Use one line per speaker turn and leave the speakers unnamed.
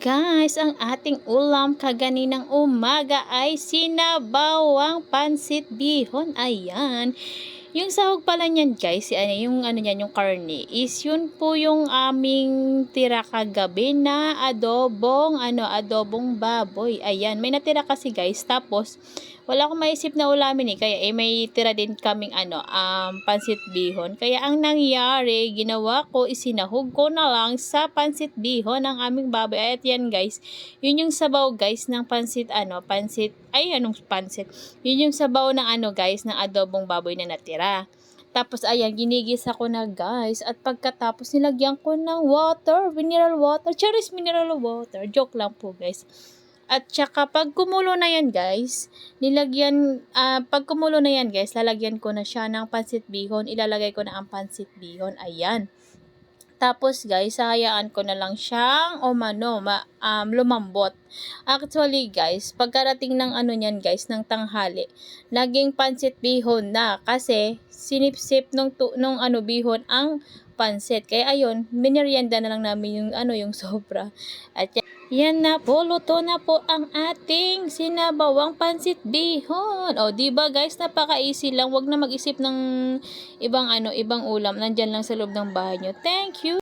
guys, ang ating ulam kaganinang umaga ay sinabawang pansit bihon. Ayan. Yung sahog pala niyan guys, ano, yung ano niyan, yung karne, is yun po yung aming tira kagabi na adobong, ano, adobong baboy. Ayan, may natira kasi guys. Tapos, wala akong maisip na ulamin eh. Kaya eh, may tira din kaming ano, um, pansit bihon. Kaya ang nangyari, ginawa ko, isinahog ko na lang sa pansit bihon ng aming baboy. At yan guys, yun yung sabaw guys ng pansit ano, pansit, ay anong pansit? Yun yung sabaw ng ano guys, ng adobong baboy na natira. Tapos ayan, ginigisa ko na guys. At pagkatapos nilagyan ko ng water, mineral water. Cherries mineral water. Joke lang po guys. At saka pag kumulo na yan guys, nilagyan, ah, pag kumulo na yan guys, lalagyan ko na siya ng pansit bihon. Ilalagay ko na ang pansit bihon. Ayan. Tapos guys, hayaan ko na lang siyang umano, ma, um, lumambot. Actually guys, pagkarating ng ano niyan guys, ng tanghali, naging pansit bihon na kasi sinipsip nung, nung ano bihon ang pansit. Kaya ayun, miniryenda na lang namin yung ano yung sobra. At yan, yan na po, luto na po ang ating sinabawang pansit bihon. O, di ba guys, napaka-easy lang. Huwag na mag-isip ng ibang ano, ibang ulam. Nandyan lang sa loob ng bahay nyo. Thank you.